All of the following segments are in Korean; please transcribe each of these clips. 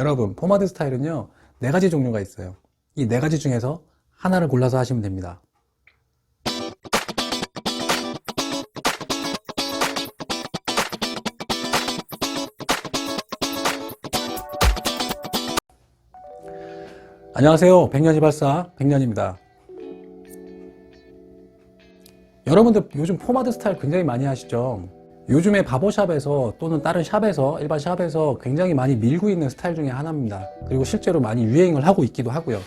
여러분, 포마드 스타일은요, 네 가지 종류가 있어요. 이 네 가지 중에서 하나를 골라서 하시면 됩니다. 안녕하세요. 백년이 발사 백년입니다. 여러분들 요즘 포마드 스타일 굉장히 많이 하시죠? 요즘에 바버샵에서 또는 다른 샵에서 일반 샵에서 굉장히 많이 밀고 있는 스타일 중에 하나입니다. 그리고 실제로 많이 유행을 하고 있기도 하고요.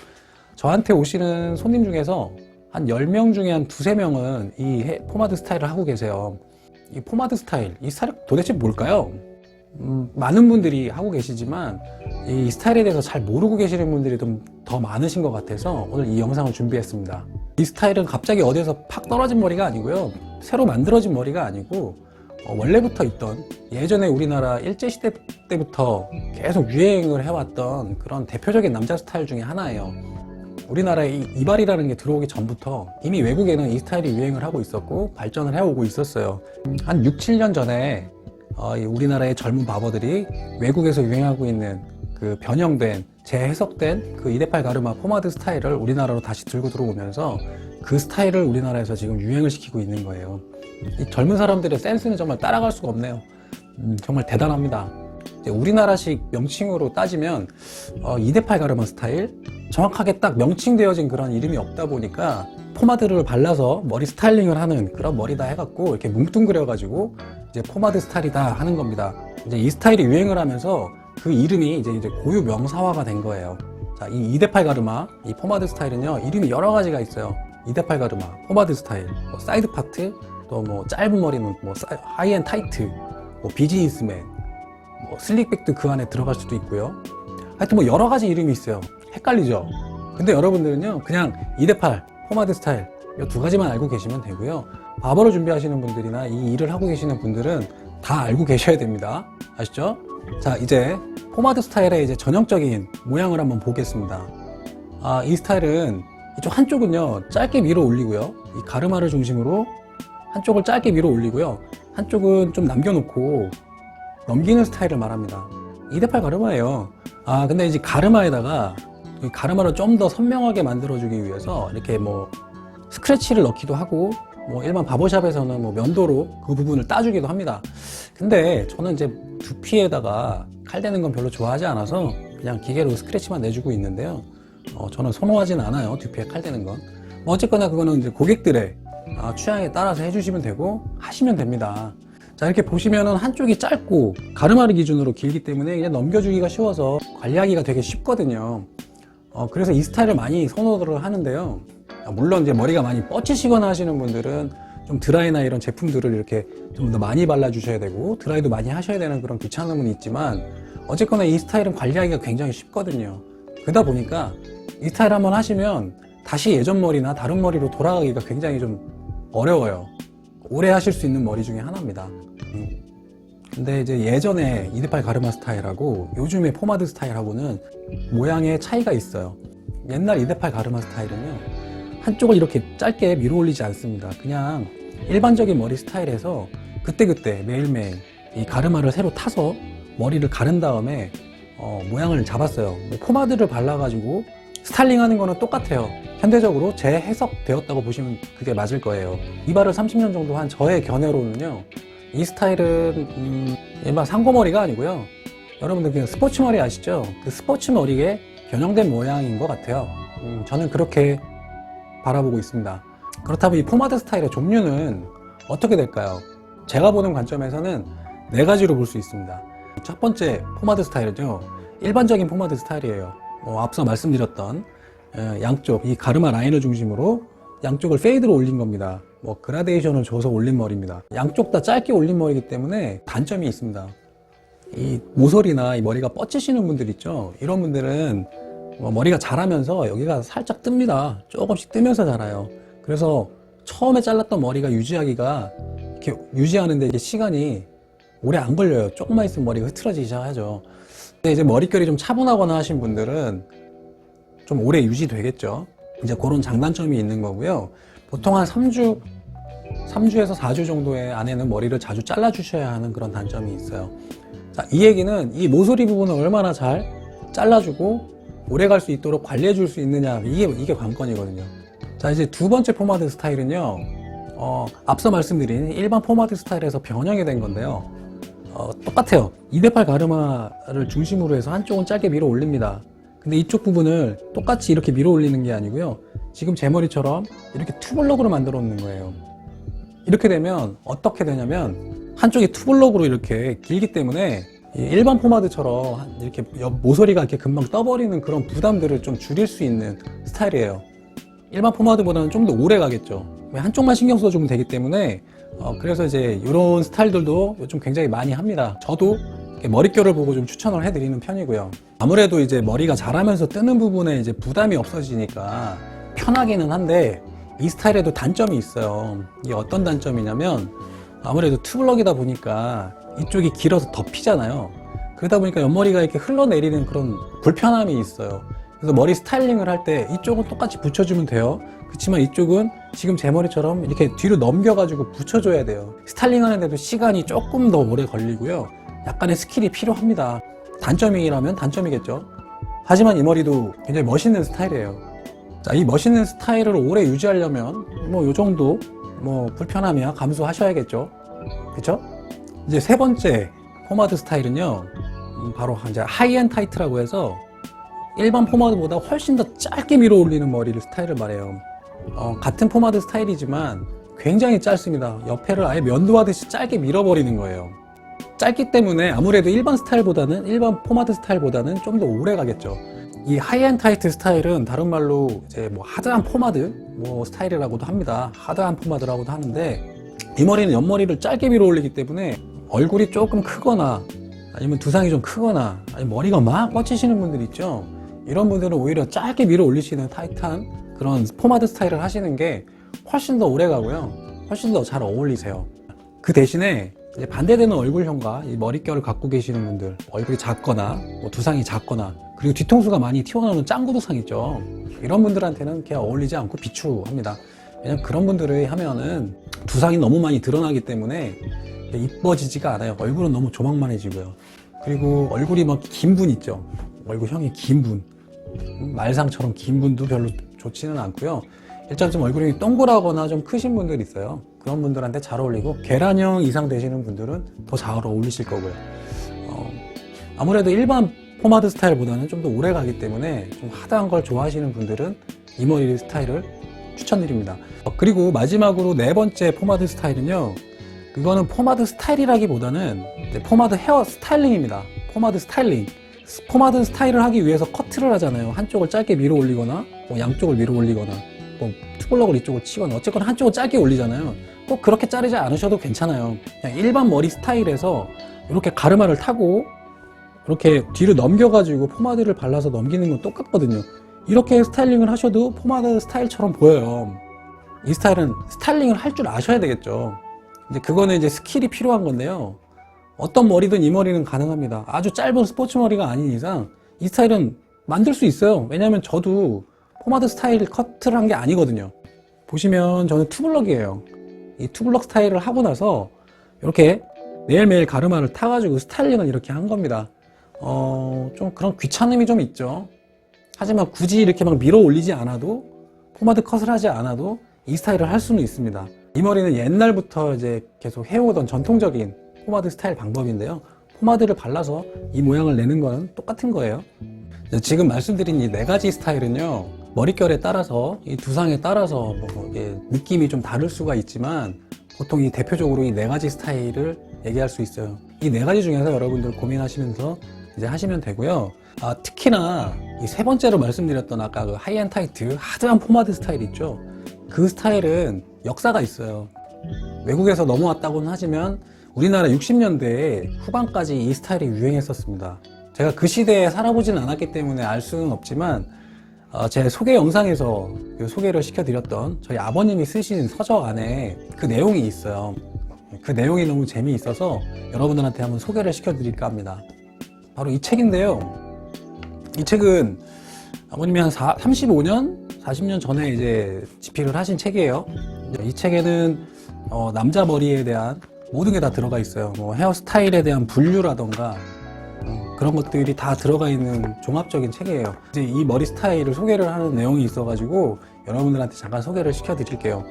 저한테 오시는 손님 중에서 한 10명 중에 한 두세 명은 이 해- 포마드 스타일을 하고 계세요. 이 포마드 스타일, 이 스타일 도대체 뭘까요? 음, 많은 분들이 하고 계시지만 이 스타일에 대해서 잘 모르고 계시는 분들이 좀 더 많으신 것 같아서 오늘 이 영상을 준비했습니다. 이 스타일은 갑자기 어디에서 팍 떨어진 머리가 아니고요. 새로 만들어진 머리가 아니고 어, 원래부터 있던 예전에 우리나라 일제시대 때부터 계속 유행을 해왔던 그런 대표적인 남자 스타일 중에 하나예요. 우리나라에 이 이발이라는 게 들어오기 전부터 이미 외국에는 이 스타일이 유행을 하고 있었고 발전을 해오고 있었어요. 한 6, 7년 전에 어, 이 우리나라의 젊은 바버들이 외국에서 유행하고 있는 그 변형된 재해석된 그 이데팔 가르마 포마드 스타일을 우리나라로 다시 들고 들어오면서 그 스타일을 우리나라에서 지금 유행을 시키고 있는 거예요. 이 젊은 사람들의 센스는 정말 따라갈 수가 없네요. 음, 정말 대단합니다. 우리나라식 명칭으로 따지면 어, 이데팔 가르마 스타일 정확하게 딱 명칭되어진 그런 이름이 없다 보니까 포마드를 발라서 머리 스타일링을 하는 그런 머리다 해갖고 이렇게 뭉뚱그려 가지고 이제 포마드 스타일이다 하는 겁니다. 이제 이 스타일이 유행을 하면서 그 이름이 이제 이제 고유 명사화가 된 거예요. 자, 이 이데팔 가르마, 이 포마드 스타일은요, 이름이 여러 가지가 있어요. 이데팔 가르마, 포마드 스타일, 뭐 사이드 파트, 또 뭐 짧은 머리는 뭐 사- 하이엔 타이트, 뭐 비즈니스맨, 뭐 슬릭백도 그 안에 들어갈 수도 있고요. 하여튼 뭐 여러 가지 이름이 있어요. 헷갈리죠? 근데 여러분들은요, 그냥 이데팔, 포마드 스타일, 이 두 가지만 알고 계시면 되고요. 바버를 준비하시는 분들이나 이 일을 하고 계시는 분들은 다 알고 계셔야 됩니다. 아시죠? 자, 이제 포마드 스타일의 이제 전형적인 모양을 한번 보겠습니다. 아, 이 스타일은 이쪽 한쪽은요, 짧게 밀어 올리고요. 이 가르마를 중심으로 한쪽을 짧게 밀어 올리고요. 한쪽은 좀 남겨놓고 넘기는 스타일을 말합니다. 이대팔 가르마예요. 아, 근데 이제 가르마에다가 이 가르마를 좀 더 선명하게 만들어주기 위해서 이렇게 뭐 스크래치를 넣기도 하고 뭐 일반 바버샵에서는 뭐 면도로 그 부분을 따주기도 합니다. 근데 저는 이제 두피에다가 칼 대는 건 별로 좋아하지 않아서 그냥 기계로 스크래치만 내주고 있는데요. 어, 저는 선호하진 않아요. 두피에 칼 대는 건. 뭐 어쨌거나 그거는 이제 고객들의 아, 취향에 따라서 해주시면 되고 하시면 됩니다. 자 이렇게 보시면은 한쪽이 짧고 가르마를 기준으로 길기 때문에 그냥 넘겨주기가 쉬워서 관리하기가 되게 쉽거든요. 어, 그래서 이 스타일을 많이 선호를 하는데요. 아, 물론 이제 머리가 많이 뻗치시거나 하시는 분들은 좀 드라이나 이런 제품들을 이렇게 좀 더 많이 발라주셔야 되고 드라이도 많이 하셔야 되는 그런 귀찮음은 있지만 어쨌거나 이 스타일은 관리하기가 굉장히 쉽거든요. 그러다 보니까 이 스타일 한번 하시면 다시 예전 머리나 다른 머리로 돌아가기가 굉장히 좀 어려워요. 오래 하실 수 있는 머리 중에 하나입니다. 음. 근데 이제 예전에 이드팔 가르마 스타일하고 요즘의 포마드 스타일하고는 모양의 차이가 있어요. 옛날 이드팔 가르마 스타일은요. 한쪽을 이렇게 짧게 밀어 올리지 않습니다. 그냥 일반적인 머리 스타일에서 그때그때 매일매일 이 가르마를 새로 타서 머리를 가른 다음에 어, 모양을 잡았어요. 뭐 포마드를 발라가지고 스타일링 하는 거는 똑같아요. 현대적으로 재해석되었다고 보시면 그게 맞을 거예요. 이발을 30년 정도 한 저의 견해로는요. 이 스타일은 음, 일반 상고머리가 아니고요. 여러분들 그냥 스포츠 머리 아시죠? 그 스포츠 머리에 변형된 모양인 것 같아요. 음, 저는 그렇게 바라보고 있습니다. 그렇다면 이 포마드 스타일의 종류는 어떻게 될까요? 제가 보는 관점에서는 네 가지로 볼 수 있습니다. 첫 번째 포마드 스타일은요, 일반적인 포마드 스타일이에요. 뭐 앞서 말씀드렸던 어, 양쪽 이 가르마 라인을 중심으로 양쪽을 페이드로 올린 겁니다. 뭐 그라데이션을 줘서 올린 머리입니다. 양쪽 다 짧게 올린 머리이기 때문에 단점이 있습니다. 이 모서리나 이 머리가 뻗치시는 분들 있죠. 이런 분들은 뭐 머리가 자라면서 여기가 살짝 뜹니다. 조금씩 뜨면서 자라요. 그래서 처음에 잘랐던 머리가 유지하기가 이렇게 유지하는데 이게 시간이 오래 안 걸려요. 조금만 있으면 머리가 흐트러지기 시작하죠. 근데 이제 머릿결이 좀 차분하거나 하신 분들은 좀 오래 유지되겠죠. 이제 그런 장단점이 있는 거고요. 보통 한 3주, 3주에서 4주 정도의 안에는 머리를 자주 잘라주셔야 하는 그런 단점이 있어요. 자, 이 얘기는 이 모서리 부분을 얼마나 잘 잘라주고 오래 갈 수 있도록 관리해 줄 수 있느냐 이게 이게 관건이거든요. 자 이제 두 번째 포마드 스타일은요. 어, 앞서 말씀드린 일반 포마드 스타일에서 변형이 된 건데요. 어, 똑같아요. 2대8 가르마를 중심으로 해서 한쪽은 짧게 밀어 올립니다. 근데 이쪽 부분을 똑같이 이렇게 밀어 올리는 게 아니고요. 지금 제 머리처럼 이렇게 투블럭으로 만들어 놓는 거예요. 이렇게 되면 어떻게 되냐면 한쪽이 투블럭으로 이렇게 길기 때문에 이 일반 포마드처럼 한- 이렇게 옆 모서리가 이렇게 금방 떠버리는 그런 부담들을 좀 줄일 수 있는 스타일이에요. 일반 포마드보다는 좀 더 오래 가겠죠. 왜 한쪽만 신경 써주면 되기 때문에 어, 그래서 이제 이런 스타일들도 요즘 굉장히 많이 합니다. 저도 머릿결을 보고 좀 추천을 해드리는 편이고요. 아무래도 이제 머리가 자라면서 뜨는 부분에 이제 부담이 없어지니까 편하기는 한데 이 스타일에도 단점이 있어요. 이게 어떤 단점이냐면 아무래도 투블럭이다 보니까 이쪽이 길어서 덮이잖아요. 그러다 보니까 옆머리가 이렇게 흘러내리는 그런 불편함이 있어요. 그래서 머리 스타일링을 할 때 이쪽은 똑같이 붙여주면 돼요. 그렇지만 이쪽은 지금 제 머리처럼 이렇게 뒤로 넘겨가지고 붙여줘야 돼요. 스타일링 하는데도 시간이 조금 더 오래 걸리고요. 약간의 스킬이 필요합니다. 단점이라면 단점이겠죠. 하지만 이 머리도 굉장히 멋있는 스타일이에요. 자, 이 멋있는 스타일을 오래 유지하려면 뭐 요 정도 뭐 불편함이야 감수하셔야겠죠. 그쵸? 이제 세 번째 포마드 스타일은요. 음, 바로 이제 하이엔 타이트라고 해서 일반 포마드보다 훨씬 더 짧게 밀어 올리는 머리를 스타일을 말해요. 어, 같은 포마드 스타일이지만 굉장히 짧습니다. 옆에를 아예 면도하듯이 짧게 밀어버리는 거예요. 짧기 때문에 아무래도 일반 스타일보다는 일반 포마드 스타일보다는 좀 더 오래 가겠죠. 이 하이엔 타이트 스타일은 다른 말로 이제 뭐 하드한 포마드 뭐 스타일이라고도 합니다. 하드한 포마드라고도 하는데 이 머리는 옆머리를 짧게 밀어 올리기 때문에 얼굴이 조금 크거나 아니면 두상이 좀 크거나 아니 머리가 막 뻗치시는 분들 있죠. 이런 분들은 오히려 짧게 밀어 올리시는 타이트한 그런 포마드 스타일을 하시는 게 훨씬 더 오래 가고요. 훨씬 더 잘 어울리세요. 그 대신에 이제 반대되는 얼굴형과 이 머릿결을 갖고 계시는 분들, 얼굴이 작거나 뭐 두상이 작거나 그리고 뒤통수가 많이 튀어나오는 짱구 두상 있죠. 이런 분들한테는 그냥 어울리지 않고 비추합니다. 왜냐면 그런 분들이 하면은 두상이 너무 많이 드러나기 때문에 이뻐지지가 않아요. 얼굴은 너무 조망만해지고요. 그리고 얼굴이 막 긴 분 있죠. 얼굴형이 긴 분. 음, 말상처럼 긴 분도 별로 좋지는 않고요. 일단 좀 얼굴이 동그라거나 좀 크신 분들 있어요. 그런 분들한테 잘 어울리고 계란형 이상 되시는 분들은 더 잘 어울리실 거고요. 어, 아무래도 일반 포마드 스타일보다는 좀 더 오래 가기 때문에 좀 하드한 걸 좋아하시는 분들은 이 머리 스타일을 추천드립니다. 어, 그리고 마지막으로 네 번째 포마드 스타일은요. 그거는 포마드 스타일이라기보다는 포마드 헤어 스타일링입니다. 포마드 스타일링. 스- 포마드 스타일을 하기 위해서 커트를 하잖아요. 한쪽을 짧게 밀어 올리거나, 뭐 양쪽을 밀어 올리거나, 뭐 투블럭을 이쪽을 치거나, 어쨌거나 한쪽을 짧게 올리잖아요. 꼭 그렇게 자르지 않으셔도 괜찮아요. 그냥 일반 머리 스타일에서 이렇게 가르마를 타고, 이렇게 뒤로 넘겨가지고 포마드를 발라서 넘기는 건 똑같거든요. 이렇게 스타일링을 하셔도 포마드 스타일처럼 보여요. 이 스타일은 스타일링을 할 줄 아셔야 되겠죠. 이제 그거는 이제 스킬이 필요한 건데요. 어떤 머리든 이 머리는 가능합니다. 아주 짧은 스포츠 머리가 아닌 이상 이 스타일은 만들 수 있어요. 왜냐하면 저도 포마드 스타일 커트를 한 게 아니거든요. 보시면 저는 투블럭이에요. 이 투블럭 스타일을 하고 나서 이렇게 매일매일 가르마를 타가지고 스타일링을 이렇게 한 겁니다. 어, 좀 그런 귀찮음이 좀 있죠. 하지만 굳이 이렇게 막 밀어 올리지 않아도 포마드 컷을 하지 않아도 이 스타일을 할 수는 있습니다. 이 머리는 옛날부터 이제 계속 해오던 전통적인 포마드 스타일 방법인데요. 포마드를 발라서 이 모양을 내는 건 똑같은 거예요. 지금 말씀드린 이 네 가지 스타일은요. 머릿결에 따라서 이 두상에 따라서 뭐 느낌이 좀 다를 수가 있지만 보통 이 대표적으로 이 네 가지 스타일을 얘기할 수 있어요. 이 네 가지 중에서 여러분들 고민하시면서 이제 하시면 되고요. 아, 특히나 이 세 번째로 말씀드렸던 아까 그 하이엔 타이트 하드한 포마드 스타일 있죠. 그 스타일은 역사가 있어요. 외국에서 넘어왔다고는 하지만 우리나라 60년대 후반까지 이 스타일이 유행했었습니다. 제가 그 시대에 살아보진 않았기 때문에 알 수는 없지만 어, 제 소개 영상에서 그 소개를 시켜드렸던 저희 아버님이 쓰신 서적 안에 그 내용이 있어요. 그 내용이 너무 재미있어서 여러분들한테 한번 소개를 시켜드릴까 합니다. 바로 이 책인데요. 이 책은 아버님이 한 4, 35년, 40년 전에 이제 집필을 하신 책이에요. 이 책에는 어, 남자 머리에 대한 모든 게 다 들어가 있어요. 뭐 헤어스타일에 대한 분류라던가 어, 그런 것들이 다 들어가 있는 종합적인 책이에요. 이제 이 머리 스타일을 소개를 하는 내용이 있어가지고 여러분들한테 잠깐 소개를 시켜드릴게요.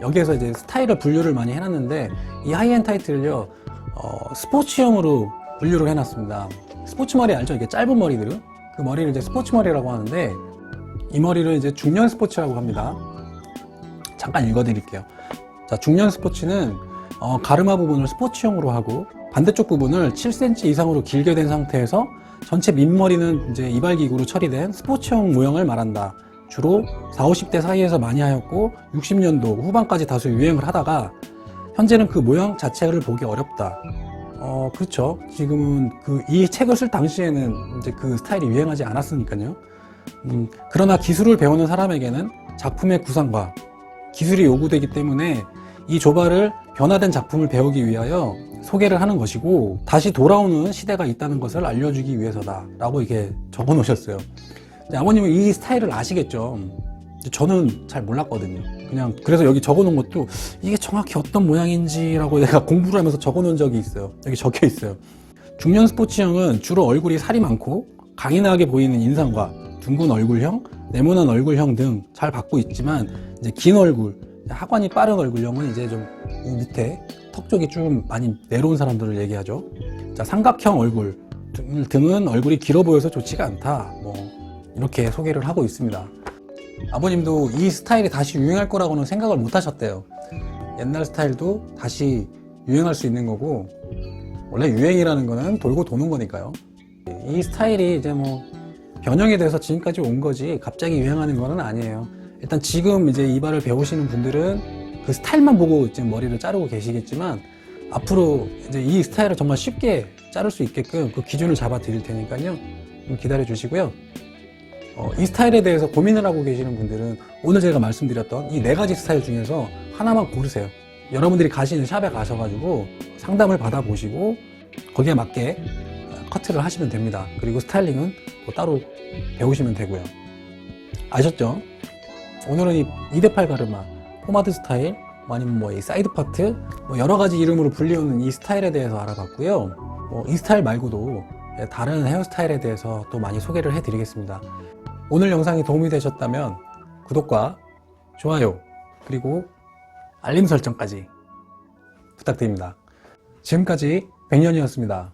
여기에서 이제 스타일을 분류를 많이 해놨는데 이 하이엔 타이틀을요 어, 스포츠형으로 분류를 해놨습니다. 스포츠 머리 알죠? 이게 짧은 머리들은 그 머리를 이제 스포츠 머리라고 하는데 이 머리를 이제 중년 스포츠라고 합니다. 잠깐 읽어드릴게요. 자, 중년 스포츠는 어, 가르마 부분을 스포츠형으로 하고 반대쪽 부분을 7cm 이상으로 길게 된 상태에서 전체 밑머리는 이제 이발기구로 처리된 스포츠형 모형을 말한다. 주로 40, 50대 사이에서 많이 하였고 60년도 후반까지 다수 유행을 하다가 현재는 그 모형 자체를 보기 어렵다. 어, 그렇죠. 지금은 그 이 책을 쓸 당시에는 이제 그 스타일이 유행하지 않았으니까요. 음, 그러나 기술을 배우는 사람에게는 작품의 구상과 기술이 요구되기 때문에 이 조발을 변화된 작품을 배우기 위하여 소개를 하는 것이고 다시 돌아오는 시대가 있다는 것을 알려주기 위해서다 라고 이렇게 적어 놓으셨어요. 아버님은 이 스타일을 아시겠죠? 저는 잘 몰랐거든요. 그냥 그래서 여기 적어 놓은 것도 이게 정확히 어떤 모양인지 라고 내가 공부를 하면서 적어 놓은 적이 있어요. 여기 적혀 있어요. 중년 스포츠형은 주로 얼굴이 살이 많고 강인하게 보이는 인상과 둥근 얼굴형, 네모난 얼굴형 등 잘 받고 있지만 이제 긴 얼굴, 하관이 빠른 얼굴형은 이제 좀이 밑에 턱 쪽이 좀 많이 내려온 사람들을 얘기하죠. 자, 삼각형 얼굴 등- 등은 얼굴이 길어 보여서 좋지가 않다. 뭐 이렇게 소개를 하고 있습니다. 아버님도 이 스타일이 다시 유행할 거라고는 생각을 못 하셨대요. 옛날 스타일도 다시 유행할 수 있는 거고 원래 유행이라는 거는 돌고 도는 거니까요. 이 스타일이 이제 뭐 변형이 돼서 지금까지 온 거지 갑자기 유행하는 거는 아니에요. 일단 지금 이제 이발을 배우시는 분들은 그 스타일만 보고 지금 머리를 자르고 계시겠지만 앞으로 이제 이 스타일을 정말 쉽게 자를 수 있게끔 그 기준을 잡아 드릴 테니까요. 좀 기다려 주시고요. 어, 이 스타일에 대해서 고민을 하고 계시는 분들은 오늘 제가 말씀드렸던 이 네 가지 스타일 중에서 하나만 고르세요. 여러분들이 가시는 샵에 가셔가지고 상담을 받아보시고 거기에 맞게 커트를 하시면 됩니다. 그리고 스타일링은 또 따로 배우시면 되고요. 아셨죠? 오늘은 이 2대8 가르마, 포마드 스타일, 뭐 아니면 뭐 이 사이드 파트, 뭐 여러 가지 이름으로 불리우는 이 스타일에 대해서 알아봤고요. 뭐 이 스타일 말고도 다른 헤어스타일에 대해서 또 많이 소개를 해드리겠습니다. 오늘 영상이 도움이 되셨다면 구독과 좋아요, 그리고 알림 설정까지 부탁드립니다. 지금까지 백년이었습니다.